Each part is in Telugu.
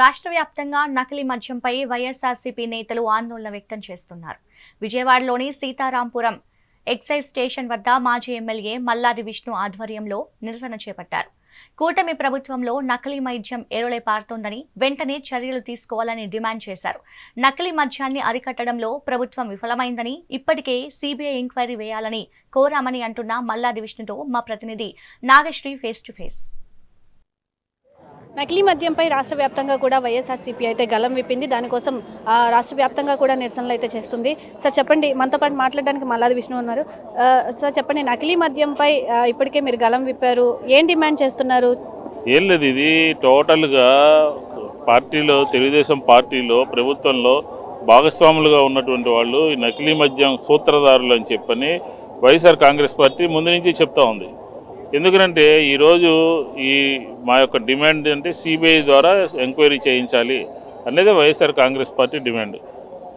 రాష్ట్ర వ్యాప్తంగా నకిలీ మద్యంపై వైఎస్ఆర్సీపీ నేతలు ఆందోళన వ్యక్తం చేస్తున్నారు. విజయవాడలోని సీతారాంపురం ఎక్సైజ్ స్టేషన్ వద్ద మాజీ ఎమ్మెల్యే మల్లాది విష్ణు ఆధ్వర్యంలో నిరసన చేపట్టారు. కూటమి ప్రభుత్వంలో నకిలీ మద్యం ఏరులై పారుతోందని వెంటనే చర్యలు తీసుకోవాలని డిమాండ్ చేశారు. నకిలీ మద్యాన్ని అరికట్టడంలో ప్రభుత్వం విఫలమైందని ఇప్పటికే సీబీఐ ఎంక్వైరీ వేయాలని కోరామని అంటున్న మల్లాది విష్ణుతో మా ప్రతినిధి నాగశ్రీ ఫేస్ టు ఫేస్. నకిలీ మద్యంపై రాష్ట్ర వ్యాప్తంగా కూడా వైఎస్ఆర్సీపీ అయితే గలం విప్పింది. దానికోసం ఆ, రాష్ట్ర వ్యాప్తంగా కూడా నిరసనలు అయితే చేస్తుంది. సార్ చెప్పండి. మనతో పాటు మాట్లాడడానికి మల్లాది విష్ణు ఉన్నారు. సార్ చెప్పండి. నకిలీ మద్యంపై ఇప్పటికే మీరు గలం విప్పారు. ఏం డిమాండ్ చేస్తున్నారు? ఏం లేదు. ఇది టోటల్గా పార్టీలో తెలుగుదేశం పార్టీలో ప్రభుత్వంలో భాగస్వాములుగా ఉన్నటువంటి వాళ్ళు నకిలీ మద్యం సూత్రధారులు అని చెప్పని వైఎస్ఆర్ కాంగ్రెస్ పార్టీ ముందు నుంచి చెప్తా ఉంది. ఎందుకంటే ఈరోజు ఈ మా యొక్క డిమాండ్ అంటే సిబిఐ ద్వారా ఎంక్వైరీ చేయించాలి అనేది వైఎస్ఆర్ కాంగ్రెస్ పార్టీ డిమాండ్.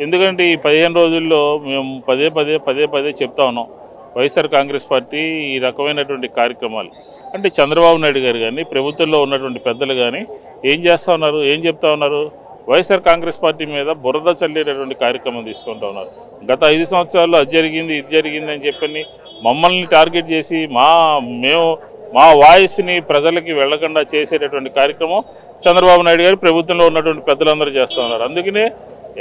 ఎందుకంటే ఈ పదిహేను రోజుల్లో మేము పదే పదే పదే పదే చెప్తా ఉన్నాం వైఎస్ఆర్ కాంగ్రెస్ పార్టీ ఈ రకమైనటువంటి కార్యక్రమాలు. అంటే చంద్రబాబు నాయుడు గారు కానీ ప్రభుత్వంలో ఉన్నటువంటి పెద్దలు కానీ ఏం చేస్తూ ఉన్నారు ఏం చెప్తా ఉన్నారు? వైఎస్ఆర్ కాంగ్రెస్ పార్టీ మీద బురద చల్లేటటువంటి కార్యక్రమం తీసుకుంటూ ఉన్నారు. గత ఐదు సంవత్సరాల్లో అది జరిగింది ఇది జరిగింది అని చెప్పని మమ్మల్ని టార్గెట్ చేసి మా మేము మా వాయిస్ని ప్రజలకి వెళ్ళకుండా చేసేటటువంటి కార్యక్రమం చంద్రబాబు నాయుడు గారు ప్రభుత్వంలో ఉన్నటువంటి పెద్దలందరూ చేస్తూ ఉన్నారు. అందుకనే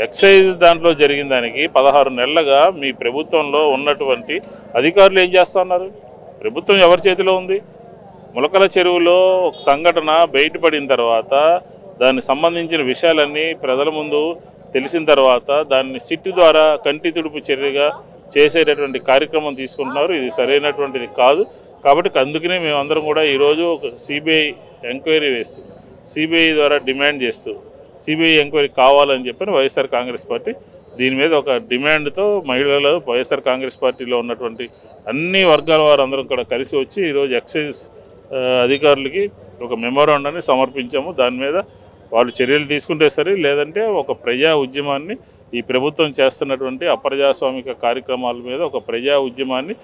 ఎక్సైజ్ దాంట్లో జరిగిన దానికి పదహారు నెలలుగా మీ ప్రభుత్వంలో ఉన్నటువంటి అధికారులు ఏం చేస్తూ ఉన్నారు? ప్రభుత్వం ఎవరి చేతిలో ఉంది? ములకల చెరువులో ఒక సంఘటన బయటపడిన తర్వాత దానికి సంబంధించిన విషయాలన్నీ ప్రజల ముందు తెలిసిన తర్వాత దాన్ని సిట్టు ద్వారా కంటి తుడుపు చర్యగా చేసేటటువంటి కార్యక్రమం తీసుకుంటున్నారు. ఇది సరైనటువంటిది కాదు. కాబట్టి అందుకనే మేమందరం కూడా ఈరోజు ఒక సిబిఐ ఎంక్వైరీ వేస్తూ సిబిఐ ద్వారా డిమాండ్ చేస్తూ సిబిఐ ఎంక్వైరీ కావాలని చెప్పని వైఎస్ఆర్ కాంగ్రెస్ పార్టీ దీని మీద ఒక డిమాండ్తో మహిళలు వైఎస్ఆర్ కాంగ్రెస్ పార్టీలో ఉన్నటువంటి అన్ని వర్గాల వారందరం కూడా కలిసి వచ్చి ఈరోజు ఎక్సైజ్ అధికారులకి ఒక మెమోరాండాన్ని సమర్పించాము. దాని మీద వాళ్ళు చర్యలు తీసుకుంటే సరే లేదంటే ఒక ప్రజా ఉద్యమాన్ని ఈ ప్రభుత్వం చేస్తున్నటువంటి అప్రజాస్వామిక కార్యక్రమాల మీద ఒక ప్రజా ఉద్యమాన్ని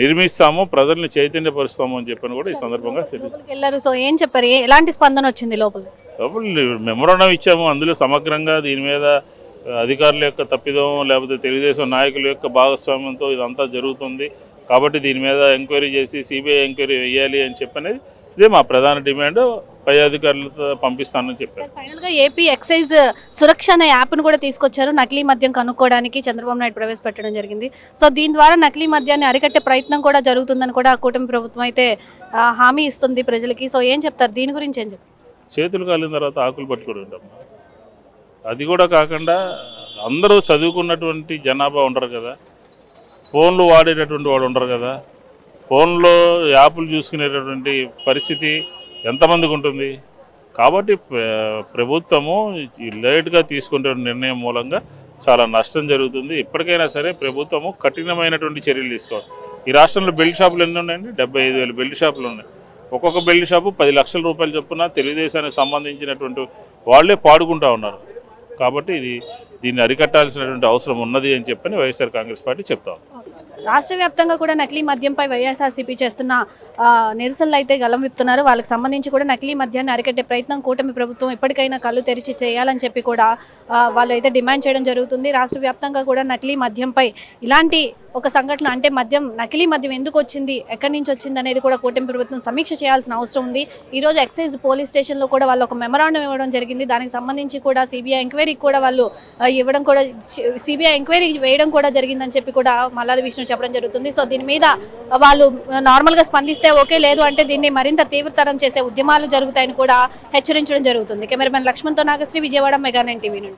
నిర్మిస్తాము ప్రజల్ని చైతన్యపరుస్తాము అని చెప్పని కూడా ఈ సందర్భంగా తెలియదు సో ఏం చెప్పారు? ఎలాంటి స్పందన వచ్చింది లోపల? మెమోరాండం ఇచ్చాము. అందులో సమగ్రంగా దీని మీద అధికారుల యొక్క తప్పిదం లేకపోతే తెలుగుదేశం నాయకుల యొక్క భాగస్వామ్యంతో ఇదంతా జరుగుతుంది. కాబట్టి దీని మీద ఎంక్వైరీ చేసి సిబిఐ ఎంక్వైరీ వేయాలి అని చెప్పనేది ఇదే మా ప్రధాన డిమాండ్. పై అధికారులతో పంపిస్తానని చెప్పారు. సార్ ఫైనల్గా ఏపీ ఎక్సైజ్ సురక్ష అనే యాప్ను కూడా తీసుకొచ్చారు. నకిలీ మద్యం కనుక్కోవడానికి చంద్రబాబు నాయుడు ప్రవేశపెట్టడం జరిగింది. సో దీని ద్వారా నకిలీ మద్యాన్ని అరికట్టే ప్రయత్నం కూడా జరుగుతుందని కూడా కూటమి ప్రభుత్వం అయితే హామీ ఇస్తుంది ప్రజలకి. సో ఏం చెప్తారు? దీని గురించి ఏం చెప్తారు? చేతులు కాలిన తర్వాత ఆకులు పట్టుకుని ఉంటాం అది కూడా కాకుండా అందరూ చదువుకున్నటువంటి జనాభా ఉండరు కదా. ఫోన్లు వాడేటటువంటి వాడు ఉండరు కదా. ఫోన్లో యాప్లు చూసుకునేటటువంటి పరిస్థితి ఎంతమందికి ఉంటుంది? కాబట్టి ప్రభుత్వము లేట్గా తీసుకునే నిర్ణయం మూలంగా చాలా నష్టం జరుగుతుంది. ఇప్పటికైనా సరే ప్రభుత్వము కఠినమైనటువంటి చర్యలు తీసుకోవాలి. ఈ రాష్ట్రంలో బెల్ట్ షాపులు ఎన్ని ఉన్నాయండి? డెబ్బై ఐదు వేల బెల్ట్ షాపులు ఉన్నాయి. ఒక్కొక్క బెల్ట్ షాపు పది లక్షల రూపాయలు చొప్పున తెలుగుదేశానికి సంబంధించినటువంటి వాళ్ళే పాడుకుంటా ఉన్నారు. కాబట్టి ఇది దీన్ని అరికట్టాల్సినటువంటి అవసరం ఉన్నది అని చెప్పని వైఎస్ఆర్ కాంగ్రెస్ పార్టీ చెప్తా రాష్ట్ర వ్యాప్తంగా కూడా నకిలీ మద్యంపై వైఎస్ఆర్సీపీ చేస్తున్న నిరసనలు అయితే గలం విప్తున్నారు. వాళ్ళకి సంబంధించి కూడా నకిలీ మద్యాన్ని అరికట్టే ప్రయత్నం కూటమి ప్రభుత్వం ఎప్పటికైనా కళ్ళు తెరిచి చేయాలని చెప్పి కూడా వాళ్ళు అయితే డిమాండ్ చేయడం జరుగుతుంది. రాష్ట్ర వ్యాప్తంగా కూడా నకిలీ మద్యంపై ఇలాంటి ఒక సంఘటన అంటే మద్యం నకిలీ మద్యం ఎందుకు వచ్చింది ఎక్కడి నుంచి వచ్చింది అనేది కూడా కూటమి ప్రభుత్వం సమీక్ష చేయాల్సిన అవసరం ఉంది. ఈ రోజు ఎక్సైజ్ పోలీస్ స్టేషన్లో కూడా వాళ్ళు ఒక మెమరాండం ఇవ్వడం జరిగింది. దానికి సంబంధించి కూడా సిబిఐ ఎంక్వైరీకి కూడా వాళ్ళు ఇవ్వడం కూడా సిబిఐ ఎంక్వైరీ వేయడం కూడా జరిగిందని చెప్పి కూడా మల్లాది విష్ణు చెప్పడం జరుగుతుంది. సో దీని మీద వాళ్ళు నార్మల్గా స్పందిస్తే ఓకే లేదు అంటే దీన్ని మరింత తీవ్రతరం చేసే ఉద్యమాలు జరుగుతాయని కూడా హెచ్చరించడం జరుగుతుంది. కెమెరామెన్ లక్ష్మణ్తో నాగశ్రీ విజయవాడ మెగానైన్ టీవీ నుండి.